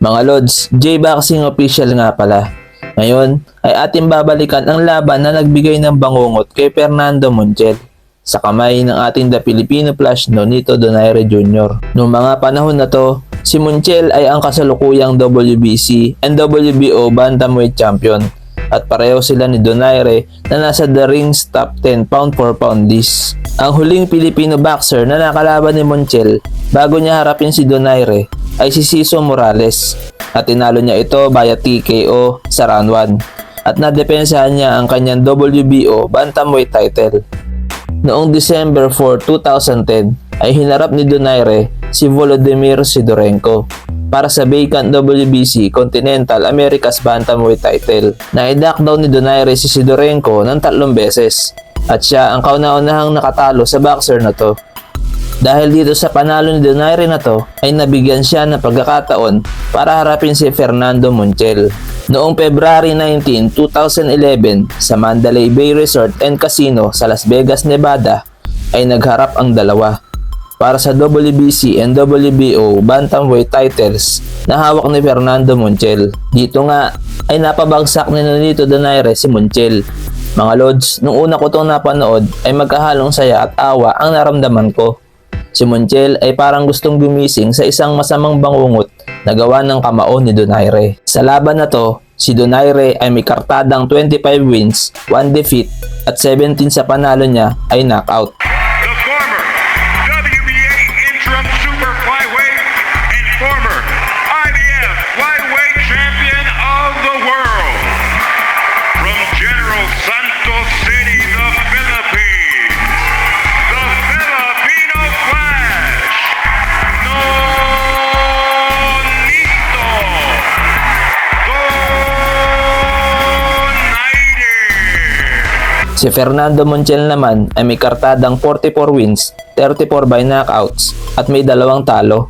Mga Lods, J-Boxing official nga pala. Ngayon ay ating babalikan ang laban na nagbigay ng bangungot kay Fernando Montiel sa kamay ng ating The Filipino Flash Nonito Donaire Jr. Noong mga panahon na to, si Montiel ay ang kasalukuyang WBC and WBO Bantamweight Champion at pareho sila ni Donaire na nasa The Ring's top 10 pound for pound list. Ang huling Filipino boxer na nakalaban ni Montiel bago niya harapin si Donaire ay si Ciso Morales at tinalo niya ito via TKO sa round 1 at nadepensahan niya ang kanyang WBO Bantamweight title. Noong December 4, 2010 ay hinarap ni Donaire si Volodymyr Sidorenko para sa vacant WBC Continental Americas Bantamweight title. Naidak daw ni Donaire si Sidorenko ng tatlong beses at siya ang kauna-unahang nakatalo sa boxer na to. Dahil dito sa panalo ni Donaire na to, ay nabigyan siya ng pagkakataon para harapin si Fernando Montiel. Noong February 19, 2011 sa Mandalay Bay Resort and Casino sa Las Vegas, Nevada ay nagharap ang dalawa para sa WBC and WBO Bantamweight titles na hawak ni Fernando Montiel. Dito nga ay napabagsak ni Nonito Donaire si Montiel. Mga Lods, nung una ko itong napanood ay magkahalong saya at awa ang naramdaman ko. Si Montiel ay parang gustong gumising sa isang masamang bangungot na gawa ng kamao ni Donaire. Sa laban na to, si Donaire ay may kartadang 25 wins, 1 defeat at 17 sa panalo niya ay knockout. Si Fernando Montiel naman ay may kartadang 44 wins, 34 by knockouts at may dalawang talo.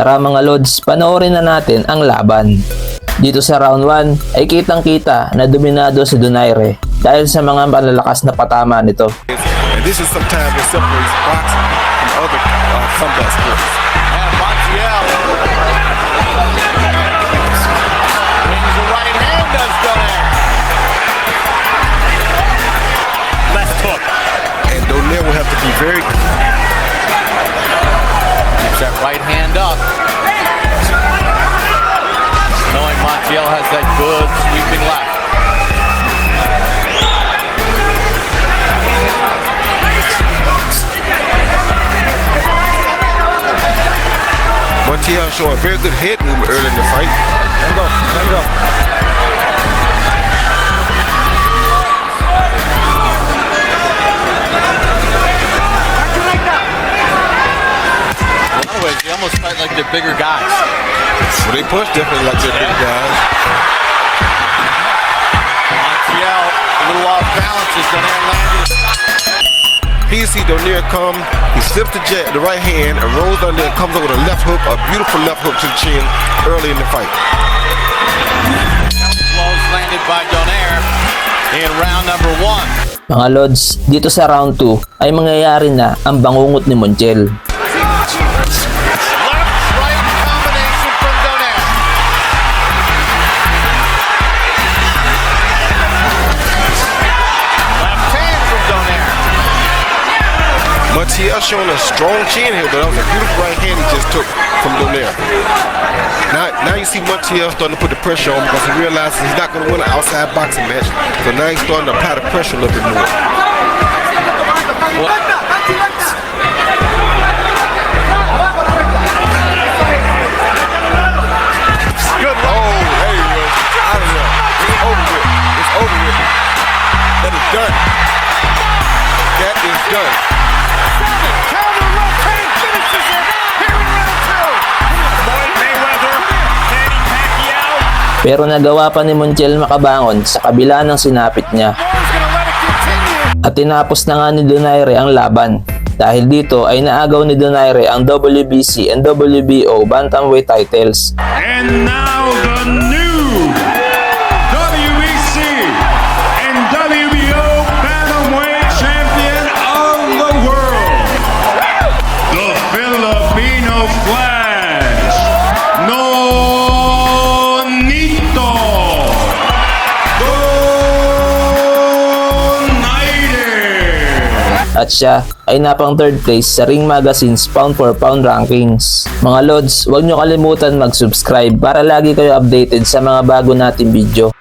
Tara mga Lods, panoorin na natin ang laban. Dito sa round 1 ay kitang kita na dominado si Donaire dahil sa mga malalakas na patama nito. And this is sometimes what separates boxing from other uh, combat sports. And Montiel. Swings the right hand, does Donaire. Left hook. And Donaire will have to be very Keeps that right hand up. That good sweeping left. Montiel showing very good head movement early in the fight. Let him go. Let him go. Almost fight like they're bigger guys. So they push definitely like they're big guys. Montiel, a little off balance as Donaire landed. Here you see Donaire come, he slips the jet, the right hand, and rolls under and comes up with a left hook, a beautiful left hook to the chin early in the fight. Blows landed by Donaire in round number one. Mga Lods, dito sa round 2 ay mangyayari na ang bangungot ni Montiel. Montiel showing a strong chin here, but that was a beautiful right hand he just took from Donaire. Now, now you see Montiel starting to put the pressure on because he realizes he's not going to win an outside boxing match. So now he's starting to apply the pressure a little bit more. Pero nagawa pa ni Montiel makabangon sa kabila ng sinapit niya. At tinapos na nga ni Donaire ang laban. Dahil dito ay naagaw ni Donaire ang WBC and WBO Bantamweight titles. And now the at siya ay napang third place sa Ring Magazine's pound for pound rankings. Mga lods, huwag nyo kalimutan mag-subscribe para lagi kayo updated sa mga bago nating video.